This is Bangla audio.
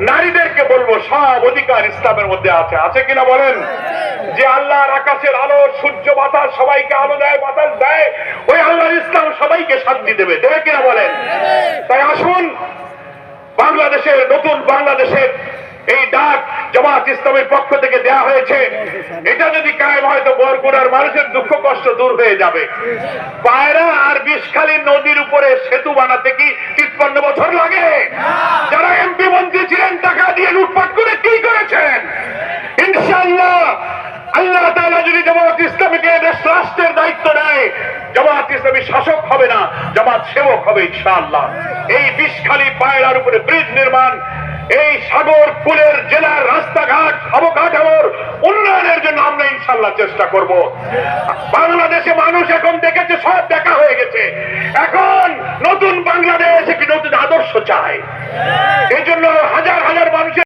নারীদেরকে বলব, সব অধিকার ইসলামের মধ্যে আছে। আছে কিনা বলেন? যে আল্লাহর আকাশের আলো, সূর্য, বাতাস সবাইকে আলো দেয়, বাতাস দেয়, ওই আল্লাহর ইসলাম সবাইকে শান্তি দেবে। দেবে কিনা বলেন? তাই আসুন, বাংলাদেশের, নতুন বাংলাদেশের এই ডাক জামাত ইসলামের পক্ষ থেকে দেয়া হয়েছে। এটা যদি কায়েম হয় তো বরগুড়ার মানুষের দুঃখ, কষ্ট দূর হয়ে যাবে। পায়রা আর বিষখালী নদীর উপরে সেতু বানাতে কি তিপ্পান্ন রাষ্ট্রের দায়িত্ব নেয়। জামাত ইসলামী শাসক হবে না, জামাত সেবক হবে ইনশাআল্লাহ। এই বিষখালী পায়রার উপরে ব্রিজ নির্মাণ, এই সাগর কুলের জেলার রাস্তাঘাট, অবকাঠামোর উন্নয়নের জন্য আমরা ইনশাল্লাহ চেষ্টা করব। বাংলাদেশে মানুষ এখন দেখেছে, সব দেখা হয়ে গেছে। এখন নতুন বাংলাদেশ, একটি নতুন আদর্শ চায়। এই জন্য